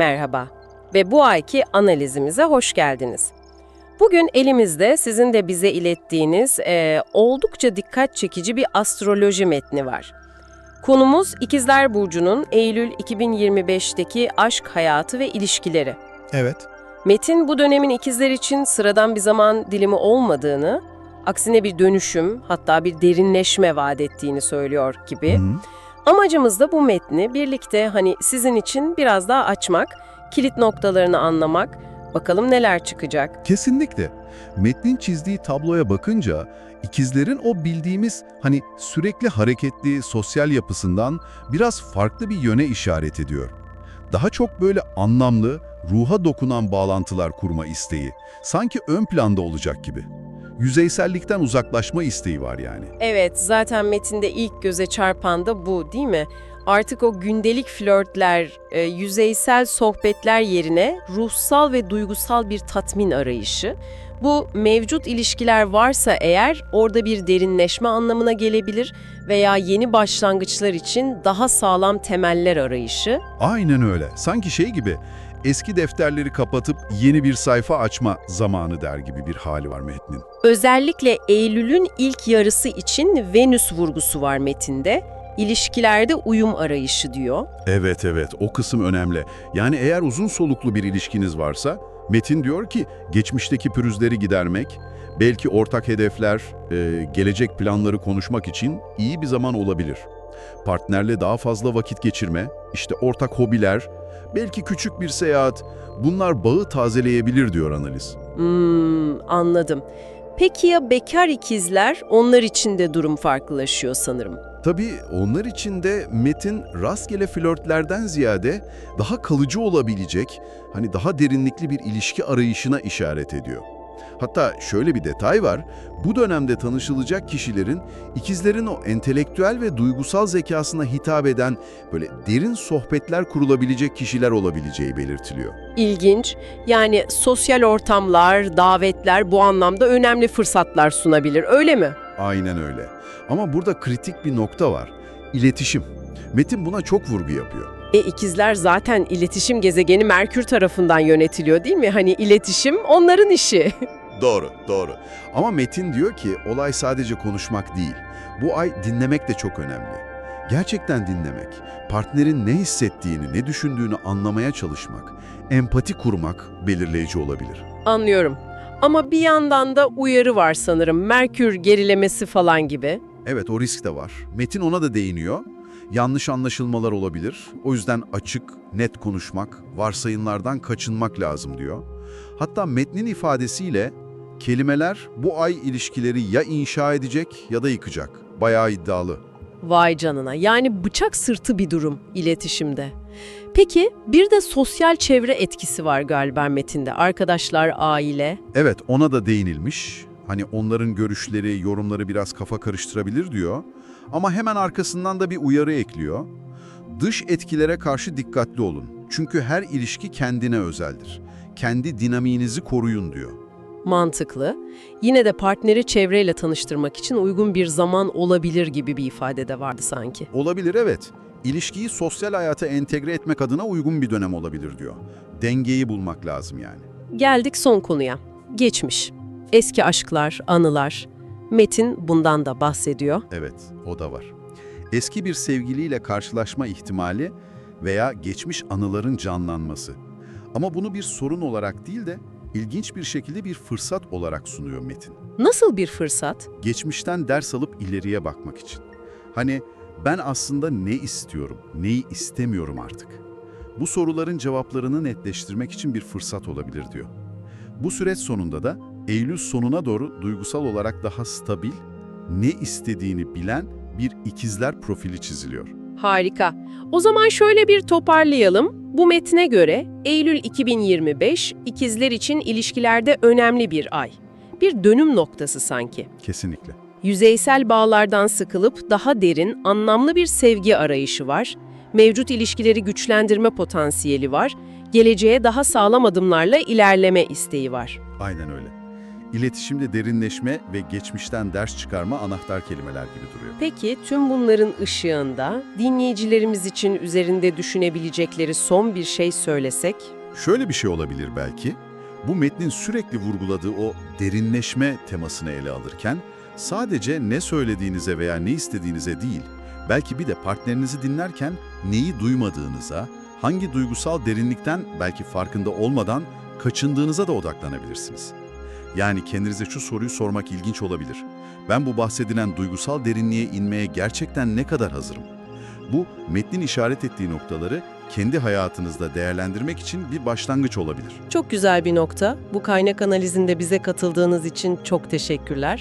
Merhaba ve bu ayki analizimize hoş geldiniz. Bugün elimizde sizin de bize ilettiğiniz eee, oldukça dikkat çekici bir astroloji metni var. Konumuz İkizler Burcu'nun Eylül 2025'teki aşk hayatı ve ilişkileri. Evet. Metin bu dönemin ikizler için sıradan bir zaman dilimi olmadığını, aksine bir dönüşüm hatta bir derinleşme vaat ettiğini söylüyor gibi. Hı. Amacımız da bu metni birlikte hani sizin için biraz daha açmak, kilit noktalarını anlamak, bakalım neler çıkacak. Kesinlikle. Metnin çizdiği tabloya bakınca ikizlerin o bildiğimiz hani sürekli hareketli sosyal yapısından biraz farklı bir yöne işaret ediyor. Daha çok böyle anlamlı, ruha dokunan bağlantılar kurma isteği. Sanki ön planda olacak gibi. Yüzeysellikten uzaklaşma isteği var yani. Evet, zaten metinde ilk göze çarpan da bu değil mi? Artık o gündelik flörtler, e, yüzeysel sohbetler yerine ruhsal ve duygusal bir tatmin arayışı. Bu mevcut ilişkiler varsa eğer orada bir derinleşme anlamına gelebilir veya yeni başlangıçlar için daha sağlam temeller arayışı. Aynen öyle. Sanki şey gibi eski defterleri kapatıp yeni bir sayfa açma zamanı der gibi bir hali var metnin. Özellikle Eylül'ün ilk yarısı için Venüs vurgusu var metinde. İlişkilerde uyum arayışı diyor. Evet evet o kısım önemli. Yani eğer uzun soluklu bir ilişkiniz varsa Metin diyor ki geçmişteki pürüzleri gidermek, belki ortak hedefler, e, gelecek planları konuşmak için iyi bir zaman olabilir. Partnerle daha fazla vakit geçirme, işte ortak hobiler, belki küçük bir seyahat bunlar bağı tazeleyebilir diyor analiz. Hmm, anladım. Peki ya bekar ikizler? Onlar için de durum farklılaşıyor sanırım. Tabii onlar için de Metin rastgele flörtlerden ziyade daha kalıcı olabilecek, hani daha derinlikli bir ilişki arayışına işaret ediyor. Hatta şöyle bir detay var, bu dönemde tanışılacak kişilerin ikizlerin o entelektüel ve duygusal zekasına hitap eden böyle derin sohbetler kurulabilecek kişiler olabileceği belirtiliyor. İlginç. Yani sosyal ortamlar, davetler bu anlamda önemli fırsatlar sunabilir, öyle mi? Aynen öyle. Ama burada kritik bir nokta var. İletişim. Metin buna çok vurgu yapıyor. E ikizler zaten iletişim gezegeni Merkür tarafından yönetiliyor değil mi? Hani iletişim onların işi. Doğru, doğru. Ama Metin diyor ki olay sadece konuşmak değil. Bu ay dinlemek de çok önemli. Gerçekten dinlemek, partnerin ne hissettiğini, ne düşündüğünü anlamaya çalışmak, empati kurmak belirleyici olabilir. Anlıyorum. Ama bir yandan da uyarı var sanırım. Merkür gerilemesi falan gibi. Evet o risk de var. Metin ona da değiniyor. Yanlış anlaşılmalar olabilir. O yüzden açık, net konuşmak, varsayımlardan kaçınmak lazım diyor. Hatta metnin ifadesiyle kelimeler bu ay ilişkileri ya inşa edecek ya da yıkacak. Bayağı iddialı. Vay canına. Yani bıçak sırtı bir durum iletişimde. Peki bir de sosyal çevre etkisi var galiba metinde. Arkadaşlar, aile. Evet ona da değinilmiş. Hani onların görüşleri, yorumları biraz kafa karıştırabilir diyor. Ama hemen arkasından da bir uyarı ekliyor. Dış etkilere karşı dikkatli olun. Çünkü her ilişki kendine özeldir. Kendi dinamiğinizi koruyun diyor. Mantıklı. Yine de partneri çevreyle tanıştırmak için uygun bir zaman olabilir gibi bir ifade de vardı sanki. Olabilir evet. İlişkiyi sosyal hayata entegre etmek adına uygun bir dönem olabilir diyor. Dengeyi bulmak lazım yani. Geldik son konuya. Geçmiş. Eski aşklar, anılar. Metin bundan da bahsediyor. Evet, o da var. Eski bir sevgiliyle karşılaşma ihtimali veya geçmiş anıların canlanması. Ama bunu bir sorun olarak değil de ilginç bir şekilde bir fırsat olarak sunuyor Metin. Nasıl bir fırsat? Geçmişten ders alıp ileriye bakmak için. Hani ben aslında ne istiyorum, neyi istemiyorum artık? Bu soruların cevaplarını netleştirmek için bir fırsat olabilir diyor. Bu süreç sonunda da Eylül sonuna doğru duygusal olarak daha stabil, ne istediğini bilen bir ikizler profili çiziliyor. Harika. O zaman şöyle bir toparlayalım. Bu metne göre Eylül 2025 ikizler için ilişkilerde önemli bir ay. Bir dönüm noktası sanki. Kesinlikle. Yüzeysel bağlardan sıkılıp daha derin, anlamlı bir sevgi arayışı var. Mevcut ilişkileri güçlendirme potansiyeli var. Geleceğe daha sağlam adımlarla ilerleme isteği var. Aynen öyle. İletişimde derinleşme ve geçmişten ders çıkarma anahtar kelimeler gibi duruyor. Peki tüm bunların ışığında dinleyicilerimiz için üzerinde düşünebilecekleri son bir şey söylesek? Şöyle bir şey olabilir belki. Bu metnin sürekli vurguladığı o derinleşme temasını ele alırken sadece ne söylediğinize veya ne istediğinize değil, belki bir de partnerinizi dinlerken neyi duymadığınıza, hangi duygusal derinlikten belki farkında olmadan kaçındığınıza da odaklanabilirsiniz. Yani kendinize şu soruyu sormak ilginç olabilir. Ben bu bahsedilen duygusal derinliğe inmeye gerçekten ne kadar hazırım? Bu, metnin işaret ettiği noktaları kendi hayatınızda değerlendirmek için bir başlangıç olabilir. Çok güzel bir nokta. Bu kaynak analizinde bize katıldığınız için çok teşekkürler.